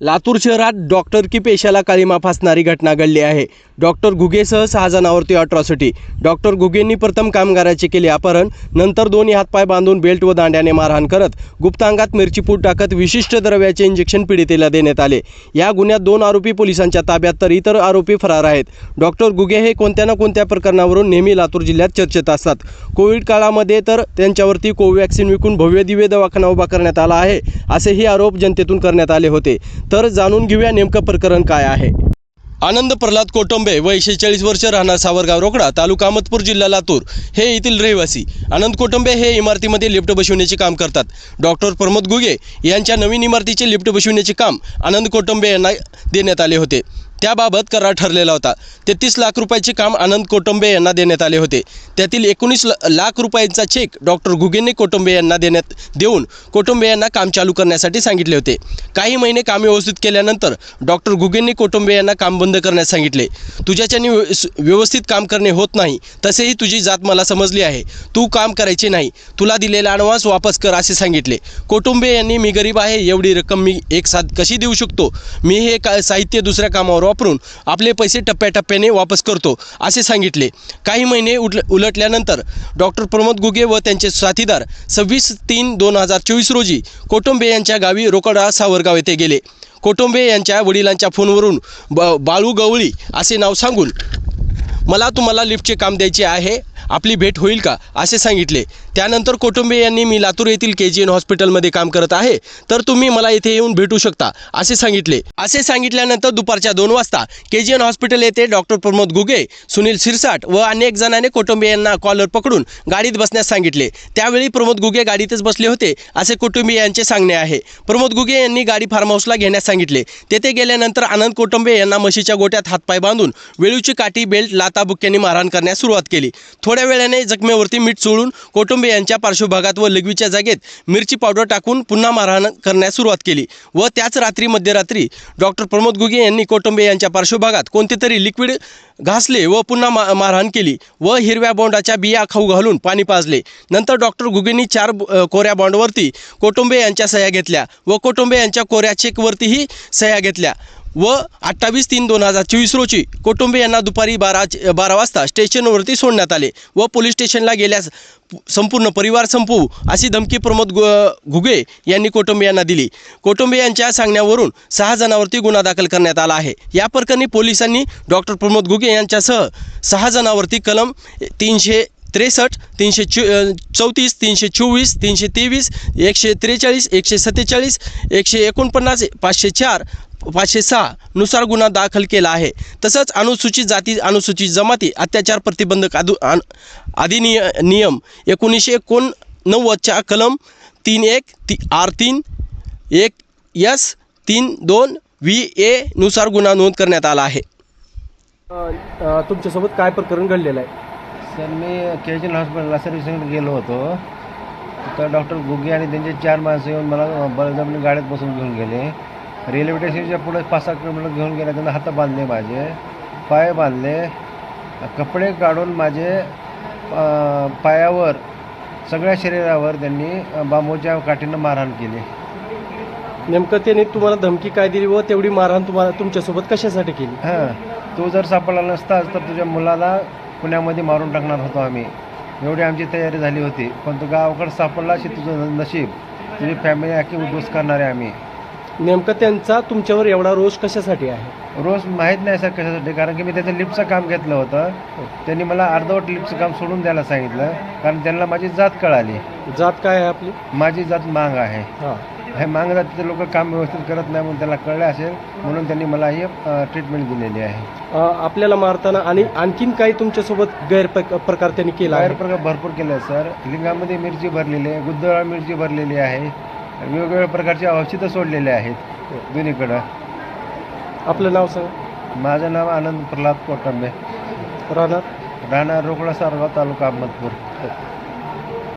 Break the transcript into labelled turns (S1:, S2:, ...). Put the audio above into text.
S1: लातूर शहरात डॉक्टर की पेशाला काळीमा फासणारी घटना घडली आहे. डॉक्टर घुगेसह सहा जणांवरती अट्रॉसिटी डॉक्टर घुगेंनी प्रथम कामगाराचे केले अपहरण नंतर दोन्ही हातपाय बांधून बेल्ट व दांड्याने मारहाण करत गुप्तांगात मिरचीपूट टाकत विशिष्ट द्रव्याचे इंजेक्शन पीडितेला देण्यात आले. या गुन्ह्यात दोन आरोपी पोलिसांच्या ताब्यात तर इतर आरोपी फरार आहेत. डॉक्टर घुगे हे कोणत्या ना कोणत्या प्रकरणावरून नेहमी लातूर जिल्ह्यात चर्चेत असतात. कोविड काळामध्ये तर त्यांच्यावरती कोवॅक्सिन विकून भव्य दिव्य दवाखाना उभा करण्यात आला आहे असेही आरोप जनतेतून करण्यात आले होते. तर जाणून घेऊया नेमकं प्रकरण काय आहे. आनंद प्रल्हाद कोटंबे वय शेहेचाळीस वर्ष राहणार सावरगाव रोकडा तालुका अहमदपूर जिल्हा लातूर. हे येथील रहिवासी. आनंद कोटंबे हे इमारतीमध्ये लिफ्ट बसविण्याचे काम करतात. डॉक्टर प्रमोद गुगे यांच्या नवीन इमारतीचे लिफ्ट बसविण्याचे काम आनंद कोटंबे यांना देण्यात आले होते. त्याबाबत करार ठरलेला होता. तेहतीस लाख रुपयाचे काम आनंद कोटंबे यांना देण्यात आले होते. त्यातील एकोणीस ल- लाख रुपयांचा चेक डॉक्टर घुगेने कोटंबे यांना देण्यात देऊन कोटंबे यांना काम चालू करण्यासाठी सांगितले होते. काही महिने काम व्यवस्थित केल्यानंतर डॉक्टर घुगेंनी कोटंबे यांना काम बंद करण्यास सांगितले. तुझ्याच्यानी व्यव- व्यवस्थित काम करणे होत नाही. तसेही तुझी जात मला समजली आहे. तू काम करायचे नाही. तुला दिलेला अडवान्स वापस कर असे सांगितले. कोटुंबे यांनी मी गरीब आहे. एवढी रक्कम मी एक साथ कशी देऊ शकतो? मी हे का साहित्य दुसऱ्या कामावर वापरून आपले पैसे टप्प्याटप्प्याने वापस करतो असे सांगितले. काही महिने उल उलटल्यानंतर डॉक्टर प्रमोद गुगे व त्यांचे साथीदार सव्वीस तीन दोन हजार चोवीस रोजी कोटुंबे यांच्या गावी रोकडा सावरगाव येथे गेले. कोटुंबे यांच्या वडिलांच्या फोनवरून ब बाळू गवळी असे नाव सांगून मला तुम्हाला लिफ्टचे काम द्यायचे आहे आपली भेट होईल का? असे सांगितले. त्यानंतर कोटुंबे यांनी मी लातूर येथील के जी एन हॉस्पिटलमध्ये काम करत आहे तर तुम्ही मला इथे येऊन भेटू शकता असे सांगितले. असे सांगितल्यानंतर दुपारच्या दोन वाजता के जी एन हॉस्पिटल येथे डॉक्टर प्रमोद घुगे सुनील सिरसाट व अनेक जणांनी कोटुंबे यांना कॉलर पकडून गाडीत बसण्यास सांगितले. त्यावेळी प्रमोद घुगे गाडीतच बसले होते असे कुटुंबीयांचे सांगणे आहे. प्रमोद घुगे यांनी गाडी फार्म हाऊसला घेण्यास सांगितले. तेथे गेल्यानंतर आनंद कुटुंबे यांना म्हशीच्या गोट्यात हातपाय बांधून वेळूची काठी बेल्ट लाता बुक्क्यांनी मारहाण करण्यास सुरुवात केली. थोड्या वेळाने जखमेवरती मीठ चोळून कोटुंबे यांच्या पार्श्वभागात व लघवीच्या जागेत मिरची पावडर टाकून पुन्हा मारहाण करण्यास सुरुवात केली व त्याच रात्री मध्यरात्री डॉक्टर प्रमोद गुगे यांनी कोटुंबे यांच्या पार्श्वभागात कोणते तरी लिक्विड घासले व पुन्हा मा मारहाण केली व हिरव्या बॉन्डाच्या बिया खाऊ घालून पाणी पाजले. नंतर डॉक्टर गुगेंनी चार कोऱ्या बॉन्डवरती कोटुंबे यांच्या सह्या घेतल्या व कोटुंबे यांच्या कोऱ्या चेकवरतीही सह्या घेतल्या. व अठ्ठावीस तीन दोन हजार चोवीस रोजी कोटुंबे यांना दुपारी बारा बारा वाजता स्टेशनवरती सोडण्यात आले व पोलीस स्टेशनला गेल्यास संपूर्ण परिवार संपवू अशी धमकी प्रमोद गु घुगे यांनी कोटुंबे यांना दिली. कोटुंबे यांच्या सांगण्यावरून सहा जणांवरती गुन्हा दाखल करण्यात आला आहे. या प्रकरणी पोलिसांनी डॉक्टर प्रमोद घुगे यांच्यासह सहा जणांवरती कलम तीनशे त्रेसष्ट तीनशे चो चौतीस तीनशे चोवीस तीनशे तेवीस एकशे त्रेचाळीस एकशे सत्तेचाळीस एकशे एकोणपन्नास पाचशे चार पाचशे सहा नुसार गुन्हा दाखल केला आहे. तसंच अनुसूचित जाती अनुसूचित जमाती अत्याचार प्रतिबंधक अन अधिनिय नियम एकोणीसशे एकोणनव्वदच्या कलम तीन एक ती आर तीन एक यस तीन दोन व्ही एनुसार गुन्हा नोंद करण्यात आला आहे. तुमच्यासोबत काय प्रकरण घडलेलं आहे?
S2: सर मी केजन हॉस्पिटलला सर्व्हिसिंग गेलो होतो. तिथं डॉक्टर गुगे आणि त्यांचे चार माणसं येऊन मला बळजबरी गाडीत बसून घेऊन गेले. रेल्वे स्टेशनच्या पुढे पाच सहा किलोमीटर घेऊन गेले त्यांना हात बांधले माझे पाय बांधले कपडे काढून माझे पायावर सगळ्या शरीरावर त्यांनी बांबूच्या काठीनं मारहाण केली.
S1: नेमकं त्याने तुम्हाला धमकी काय दिली व तेवढी मारहाण तुम्हाला तुमच्यासोबत कशासाठी केली?
S2: हां तू जर सापडला नसतास तर तुझ्या मुलाला पुण्यामध्ये मारून टाकणार होतो आम्ही. एवढी आमची तयारी झाली होती. पण तू गावाकडे सापडला अशी तुझं नशीब. तुझी फॅमिली अख्खी उद्ध्वस्त करणारे आम्ही.
S1: नेमकं त्यांचा तुमच्यावर एवढा रोष कशासाठी आहे?
S2: रोज माहीत नाही सर कशासाठी कारण की मी त्याचं लिफ्टचं काम घेतलं होतं. त्यांनी मला अर्धवट लिफ्टचं काम सोडून द्यायला सांगितलं कारण त्यांना माझी जात कळाली.
S1: जात काय आहे आपली?
S2: माझी जात मांग आहे.
S1: हां.
S2: हे मांग जातीचे लोक काम व्यवस्थित करत नाही म्हणून त्यांना कळले असेल म्हणून त्यांनी मला ही ट्रीटमेंट दिलेली आहे.
S1: अ, आपल्याला मारताना आणि आणखीन काही तुमच्यासोबत गैरप्रकार त्यांनी केला आहे?
S2: बाहेर प्रकार भरपूर केले सर. लिंगामध्ये मिरची भरलेली आहे गुद्दळा मिरची भरलेली आहे. वेगवेगळ्या प्रकारचे औषधं सोडलेले आहेत दोन्हीकडं
S1: आपलं नाव सांगा.
S2: माझं नाव आनंद प्रल्हाद कोटंबे.
S1: राहणार?
S2: राहणार रोकडा सारगाव तालुका अहमदपूर.